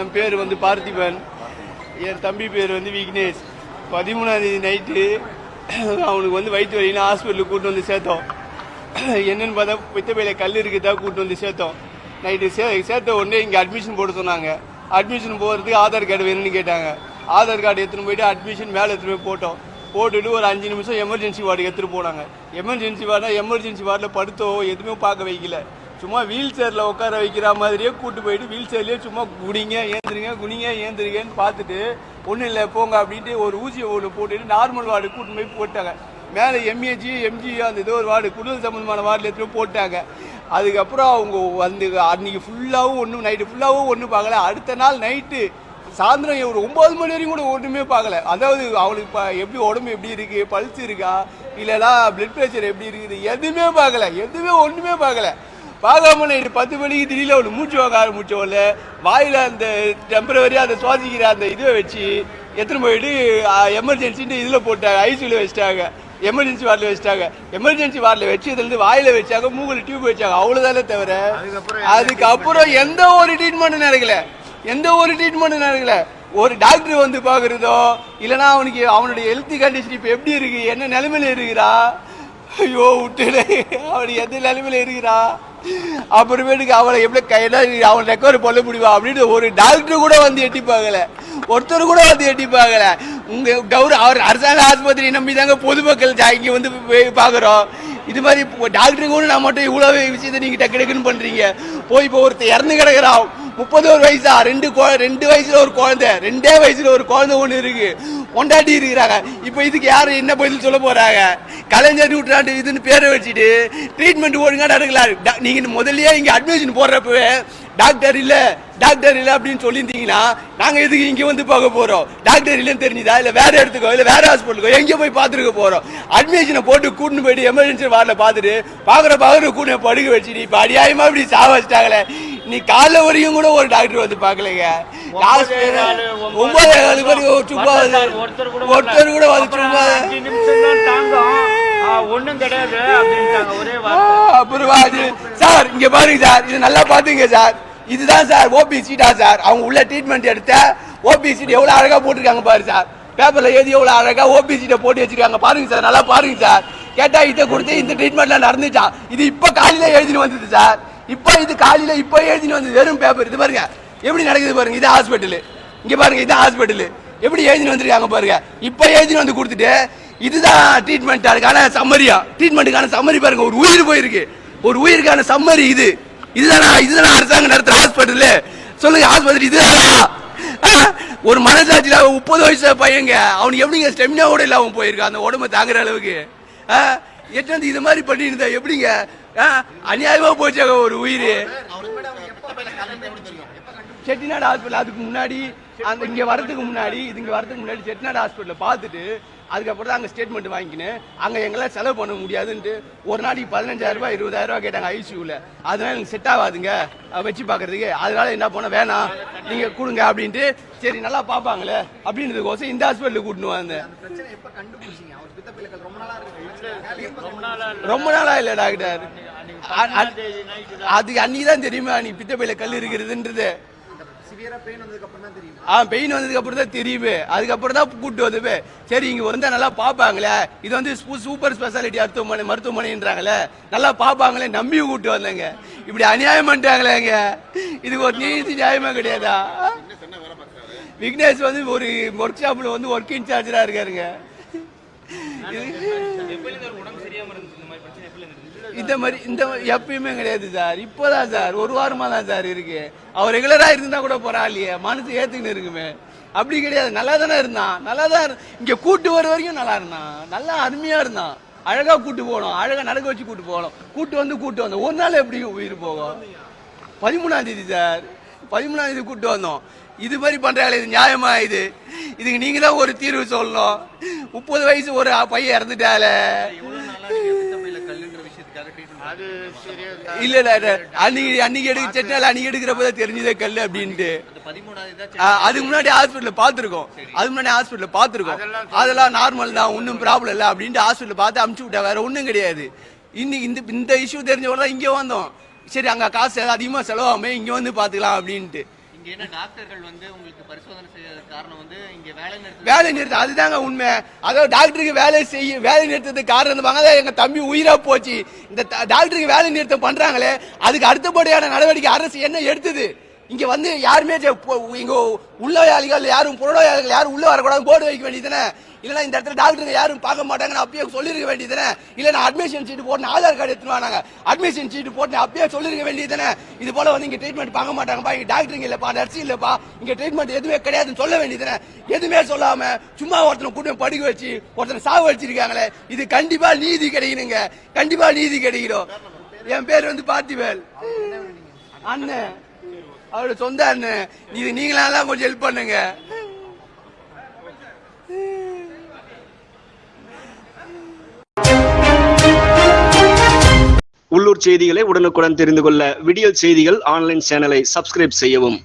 என் பேர் வந்து பார்த்திபன். என் தம்பி பேர் வந்து விக்னேஷ். பதிமூணாம் தேதி நைட்டு அவனுக்கு வந்து வயிற்று வலின்னு ஹாஸ்பிட்டலுக்கு கூட்டு வந்து சேர்த்தோம். என்னன்னு பார்த்தா பித்தப்பையில கல் இருக்குதா கூட்டு வந்து சேர்த்தோம். நைட்டு சே சேர்த்த உடனே இங்கே அட்மிஷன் போட சொன்னாங்க. அட்மிஷன் போகிறதுக்கு ஆதார் கார்டு வேணும்னு கேட்டாங்க. ஆதார் கார்டு எடுத்துன்னு போயிட்டு அட்மிஷன் மேலே எடுத்துகிட்டு போய் போட்டோம். போட்டுட்டு ஒரு அஞ்சு நிமிஷம் எமர்ஜென்சி வார்டுக்கு எடுத்துகிட்டு போனாங்க. எமர்ஜென்சி வார்டுனா எமர்ஜென்சி வார்டில் படுத்தோ எதுவுமே பார்க்க வைக்கல. சும்மா வீல் சேரில் உட்கார வைக்கிற மாதிரியே கூட்டு போயிட்டு வீல் சேர்லேயே சும்மா குனிங்க ஏந்திருங்க குனிங்க ஏந்திருங்கன்னு பார்த்துட்டு ஒன்றும் இல்லை போங்க அப்படின்ட்டு ஒரு ஊசியை ஒன்று போட்டுட்டு நார்மல் வார்டு கூட்டு போய் போட்டாங்க. மேலே எம்ஏஜி எம்ஜி அந்த ஏதோ ஒரு வார்டு குடல் சம்பந்தமான வார்டில் எடுத்துகிட்டு போட்டாங்க. அதுக்கப்புறம் அவங்க வந்து அன்னைக்கு ஃபுல்லாகவும் ஒன்றும் நைட்டு ஃபுல்லாகவும் ஒன்றும் பார்க்கல. அடுத்த நாள் நைட்டு சாயந்தரம் ஒரு ஒம்பது மணி வரைக்கும் கூட ஒன்றுமே பார்க்கல. அதாவது அவளுக்கு இப்போ எப்படி உடம்பு எப்படி இருக்கு பல்ஸ் இருக்கா இல்லைனா பிளட் ப்ரெஷர் எப்படி இருக்குது எதுவுமே பார்க்கல. எதுவுமே ஒன்றுமே பார்க்கல. பார்க்காம நைட்டு பத்து மணிக்கு திடீர்னு அவளுக்கு மூச்சு வாங்க ஆரம்பிச்சோல்ல வாயில் அந்த டெம்பரவரியாக அந்த சுவாசிக்கிற அந்த இதை வச்சு எடுத்துன்னு போயிட்டு எமர்ஜென்சின்ட்டு இதில் போட்டாங்க. ஐசியூவில் வச்சிட்டாங்க. எமர்ஜென்சி வார்டில் வச்சிட்டாங்க. எமர்ஜென்சி வார்டில் வச்சதுலேருந்து வாயில் வச்சாங்க மூக்கில் டியூப் வச்சாங்க. அவ்வளோதானே தவிர அதுக்கப்புறம் எந்த ஒரு ட்ரீட்மெண்ட்டும் நடக்கல. எந்த ஒரு ட்ரீட்மெண்ட்டும் நடக்கல. ஒரு டாக்டர் வந்து பார்க்குறதோ இல்லைனா அவனுக்கு அவனுடைய ஹெல்த் கண்டிஷன் இப்போ எப்படி இருக்கு? என்ன நிலைமையில இருக்கிறா? ஐயோ விட்டுடு. அவனுக்கு எந்த நிலைமையில இருக்கிறா? அப்புறமேட்டுக்கு அவளை எப்படி கையில அவன் ரெக்கவர் பண்ண முடியுமா அப்படின்னு ஒரு டாக்டர் கூட வந்து எட்டி பார்க்கல. ஒருத்தர் கூட வந்து எட்டி பார்க்கல. உங்க கௌர அவர் அரசாங்க ஆஸ்பத்திரி நம்பி தாங்க பொதுமக்கள் ஜா- வந்து பார்க்குறோம். இது மாதிரி டாக்டர் கூட நான் மட்டும் இவ்வளவு விஷயத்தை நீங்கள் டக்கு டக்குன்னு பண்ணுறீங்க போய் இப்போ ஒருத்தர் இறந்து கிடக்குறான். முப்பது ஒரு வயசா? ரெண்டு ரெண்டு வயசுல ஒரு குழந்தை. ரெண்டே வயசுல ஒரு குழந்தை ஒன்று இருக்கு. கொண்டாடி இருக்கிறாங்க. இப்போ இதுக்கு யாரும் என்ன பதில் சொல்ல போறாங்க? கலைஞர் நூற்றாண்டு இதுன்னு பேரை வச்சுட்டு ட்ரீட்மெண்ட் ஒழுங்கா நடக்கலாம் நீங்க முதல்லயே இங்க அட்மிஷன் போடுறப்பவே டாக்டர் இல்ல டாக்டர் இல்ல அப்படின்னு சொல்லியிருந்தீங்கன்னா நாங்க எதுக்கு இங்க வந்து பார்க்க போறோம்? டாக்டர் இல்லைன்னு தெரிஞ்சுதா? இல்ல வேற இடத்துக்கோ? இல்ல வேற ஹாஸ்பிட்டலுக்கோ எங்க போய் பார்த்துருக்க போறோம்? அட்மிஷனை போட்டு கூட்டுன்னு போயிட்டு எமர்ஜென்சி வார்டில் பார்த்துட்டு பாக்குற பாக்குற கூட படுக்க வச்சுட்டு இப்ப அடியாயமா இப்படி சாவச்சிட்டாங்களே நீ காலைல வரையும் கூட ஒரு டாக்டர் வந்து பார்க்கலைங்க. லாஸ்ட் நாலு, ஒன்பது ஒரு சும்மா ஒருத்தர் கூட வந்து சும்மா கிடையாது அப்புறம் அது சார் இங்க பாருங்க சார். இது நல்லா பாத்துங்க சார். இதுதான் சார் ஓபி சீட்டா சார். அவங்க உள்ள ட்ரீட்மெண்ட் எடுத்த ஓபி சீட் எவ்வளவு அழகா போட்டிருக்காங்க பாரு சார். பேப்பர்ல எழுதி எவ்வளவு அழகா ஓபி சீட்டை போட்டு வச்சிருக்காங்க. பாருங்க சார் நல்லா பாருங்க சார். கேட்டா இதை கொடுத்து இந்த ட்ரீட்மெண்ட்லாம் நடந்துச்சான் இது இப்ப காலையில எழுதின்னு வந்தது சார். இப்போ இது காலையில் இப்போ எழுதின்னு வந்து வெறும் பேப்பர் இது பாருங்க. எப்படி நடக்குது பாருங்க. இது ஹாஸ்பிட்டல் இங்கே பாருங்க இது ஹாஸ்பிட்டலு எப்படி எழுதின்னு வந்திருக்காங்க பாருங்க. இப்போ எழுதின்னு வந்து கொடுத்துட்டு இதுதான் ட்ரீட்மெண்ட் அதுக்கான சம்மரியா ட்ரீட்மெண்ட்டுக்கான சம்மரி பாருங்க. ஒரு உயிர் போயிருக்கு. ஒரு உயிருக்கான சம்மரி இது. இதுதானா? இதுதானா? அரசாங்கம் நடத்துற ஹாஸ்பிட்டலு சொல்லுங்க ஹாஸ்பத்திரி இதுதானா? ஆ? ஒரு மனசாட்சியில் முப்பது வயசு பையங்க. அவனுக்கு எப்படிங்க ஸ்டெமினாவோட இல்ல அவன் போயிருக்கான். அந்த உடம்பு தாங்குற அளவுக்கு. ஆ? எட்டு இது மாதிரி பண்ணி இருந்தா எப்படிங்க ஆ? அநியாயமா போச்சாங்க ஒரு உயிர் செட்டிநாடு ஹாஸ்பிட்டல் அதுக்கு முன்னாடி அந்த இங்க வரதுக்கு முன்னாடி இது இங்க வரதுக்கு முன்னாடி செட்டிநாடு ஹாஸ்பிட்டல்ல பார்த்துட்டு அதுக்கப்புறம் தான் அங்க ஸ்டேட்மெண்ட் வாங்கிக்கினேன். அங்க எங்களால் செலவு பண்ண முடியாதுன்ட்டு ஒரு நாளைக்கு பதினஞ்சாயிரம் ரூபாய் இருபதாயிரம் ரூபாய் கேட்டாங்க ஐசியூல அதனால எனக்கு செட் ஆகாதுங்க. வச்சு பாக்குறதுக்கு அதனால என்ன பண்ண வேணாம். நீங்க கொடுங்க அப்படின்ட்டு சரி நல்லா பார்ப்பாங்களே அப்படின்றதுக்கோசம் இந்த ஹாஸ்பிட்டலுக்கு கூட்டின்னு வந்தேன். ரொம்ப நாளா இல்ல டாக்டர் அதுக்கு அன்னைக்கு தான். தெரியுமா நீ பித்தப்பையில கல் இருக்கிறதுன்றது? ஆ பெயின் வந்ததுக்கு அப்புறம் தான் தெரியுமே. அதுக்கப்புறம் தான் கூட்டு வந்தது சரி இங்க வந்தா நல்லா பாப்பாங்களே இது வந்து சூப்பர் ஸ்பெஷாலிட்டி மருத்துவமனை மருத்துவமனைன்றாங்களே நல்லா பாப்பாங்களே நம்பி கூட்டு வந்தேங்க. இப்படி அநியாயம் பண்ணிட்டாங்களேங்க. இதுக்கு ஒரு நீதி நியாயமா கிடையாதா? விக்னேஷ் வந்து ஒரு ஒர்க் ஷாப்ல வந்து ஒர்க் இன்சார்ஜரா இருக்காருங்க. இந்த மாதிரி இந்த மாதிரி எப்பயுமே கிடையாது சார். இப்போதான் சார் ஒரு வாரமா தான் சார் இருக்கு. அவர் ரெகுலரா இருந்தா கூட பரவாயில்லையே. மனசு ஏத்துக்கின்னு இருக்குமே. அப்படி கிடையாது. நல்லா தானே இருந்தான். நல்லா தான் இங்க கூட்டு வர வரைக்கும் நல்லா இருந்தான். நல்லா அருமையா இருந்தான். அழகா கூட்டு போகணும் அழகா நடக்க வச்சு கூட்டு போகணும் கூட்டு வந்து கூட்டு வந்தோம். ஒரு நாள் எப்படி உயிர் போகும்? பதிமூணாம் தேதி சார். பதிமூணாம் தேதி கூட்டு வந்தோம். இது மாதிரி பண்றாங்களே இது நியாயமா இது? இதுக்கு நீங்க தான் ஒரு தீர்வு சொல்லணும். முப்பது வயசு ஒரு பையன் இறந்துட்டாலே. இல்ல இல்ல. அன்னைக்கு அன்னைக்கு எடுக்க செட்டினால அன்னைக்கு எடுக்கிறப்ப தெரிஞ்சதே கல்லு அப்படின்ட்டு. அதுக்கு முன்னாடி ஹாஸ்பிட்டல் பார்த்துருக்கோம். அதுக்கு முன்னாடி ஹாஸ்பிட்டல் பார்த்துருக்கோம். அதெல்லாம் நார்மல் தான் ஒன்றும் ப்ராப்ளம் இல்லை அப்படின்ட்டு ஹாஸ்பிட்டல் பார்த்து அமுச்சு விட்டா வேற ஒன்றும் கிடையாது. இன்னைக்கு இந்த இந்த இஷ்யூ தெரிஞ்சவங்க தான் இங்கே வந்தோம். சரி அங்கே காசு அதிகமாக செலவாகாம இங்கே வந்து பார்த்துக்கலாம் அப்படின்ட்டு. வேலை நிறுத்தம் அதுதாங்க உண்மை. அதாவது டாக்டருக்கு வேலை செய்ய வேலை நிறுத்தத்துக்கு காரணம் வாங்க எங்க தம்பி உயிரா போச்சு. இந்த டாக்டருக்கு வேலை நிறுத்தம் பண்றாங்களே அதுக்கு அடுத்தபடியான நடவடிக்கை அரசு என்ன எடுத்தது? இங்க வந்து யாருமே இங்க உள்ளவையாளிகள் யாரும் புறநோயாளிகள் யாரும் உள்ள வரக்கூடாது போர்டு வைக்க வேண்டியதுதானே? இல்லைனா இந்த இடத்துல டாக்டருங்க யாரும் பார்க்க மாட்டாங்கன்னு அப்பயே சொல்லிருக்க வேண்டியதுதானே? இல்ல நான் அட்மிஷன் சீட்டு போட்டு ஆதார் கார்டு எடுத்துட்டு வாங்க அட்மிஷன் சீட்டு போட்டு அப்பயே சொல்லிருக்க வேண்டியதுதானே? இது போல வந்து இங்க ட்ரீட்மெண்ட் பார்க்க மாட்டாங்கப்பா இங்க டாக்டருங்க இல்லப்பா நர்ஸ் இல்லப்பா. இங்க ட்ரீட்மெண்ட் எதுவுமே கிடையாதுன்னு சொல்ல வேண்டியதுதானே? எதுவுமே சொல்லாம சும்மா ஒருத்தனை கூட்டம் படுக்க வச்சு ஒருத்தனை சாவு வச்சிருக்காங்களே இது கண்டிப்பா நீதி கிடைக்கணுங்க. கண்டிப்பா நீதி கிடைக்கணும். என் பேர் வந்து பார்த்திவேல். அண்ணன் அவரோட சொந்த அண்ணன் இது நீங்களாம் கொஞ்சம் ஹெல்ப் பண்ணுங்க. உள்ளூர் செய்திகளை உடனுக்குடன் தெரிந்து கொள்ள விடியல் செய்திகள் ஆன்லைன் சேனலை சப்ஸ்கிரைப் செய்யவும்.